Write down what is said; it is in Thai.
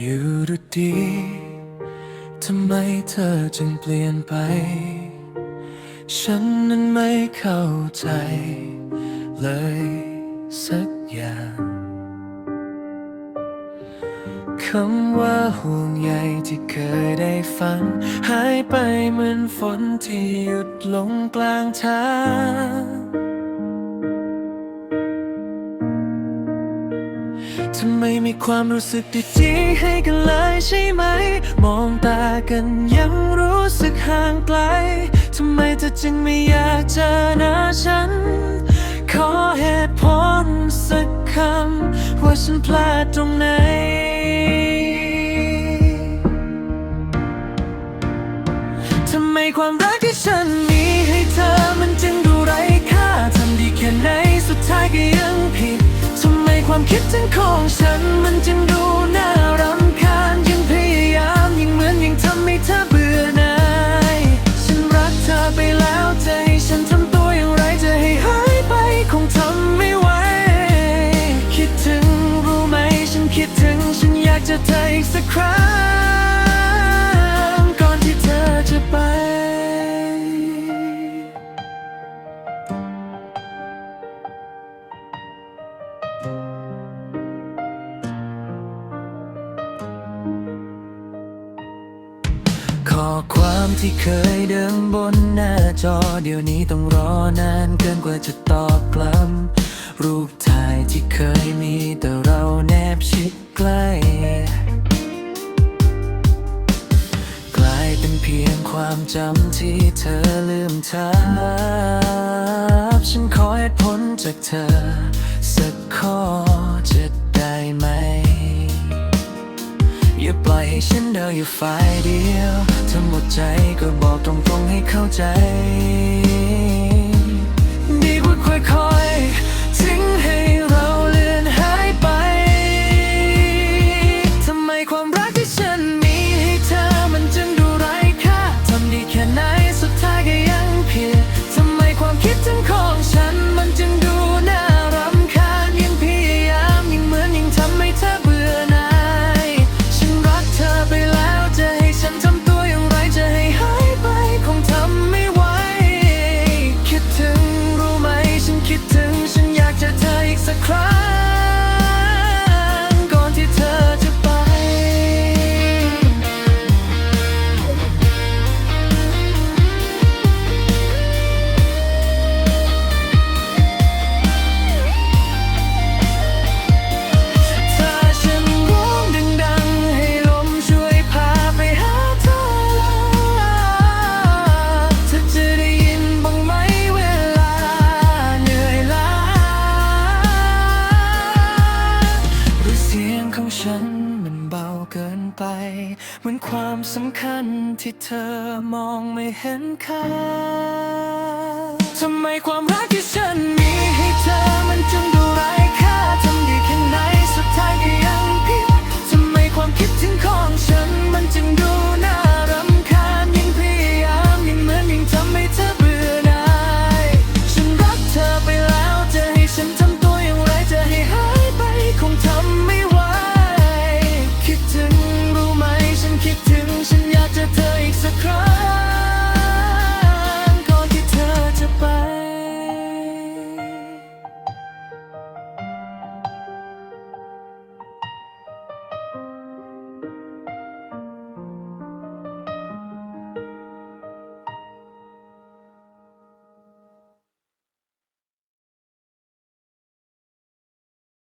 อยู่ดูดีทำไมเธอจึงเปลี่ยนไป ฉันนั้นไม่เข้าใจ เลยสักอย่างคำว่าห่วงใยที่เคยได้ฟัง หายไปเหมือนฝนที่หยุดลงกลางทาง ทำไมมีความรู้สึกดีๆให้กันเลยใช่ไหม มองตากันยังรู้สึกห่างไกล ทำไมเธอจึงไม่อยากเจอหน้าฉัน ขอเหตุผลสักคำ ว่าฉันพลาดตรงไหน ความคิดถึงของฉันมันจึงดูน่ารำคาญยังพยายามยังเหมือนยังทำให้เธอเบื่อหน่ายฉันรักเธอไปแล้วจะให้ฉันทำตัวอย่างไรจะให้หายไปคงทำไม่ไหวคิดถึงรู้ไหมฉันคิดถึงฉันอยากจะเธออีกสักครั้งก่อนที่เธอจะไป ความที่เคยเดินบนหน้าจอเดี๋ยวนี้ต้องรอนานเกินกว่าจะตอบกลับรูปถ่ายที่เคยมีแต่เราแนบชิดใกล้กลายเป็นเพียงความจำที่เธอลืมทับฉันขอเหตุผลจากเธอ สักข้อจะ ฉันเดินอยู่ฝ่ายเดียวถ้งหมดใจก็บอกตรงๆให้เข้าใจ งของฉันมันเบาเกินไป เหมือนความสำคัญที่เธอมองไม่เห็นค่าทำไมความรักที่ฉันมี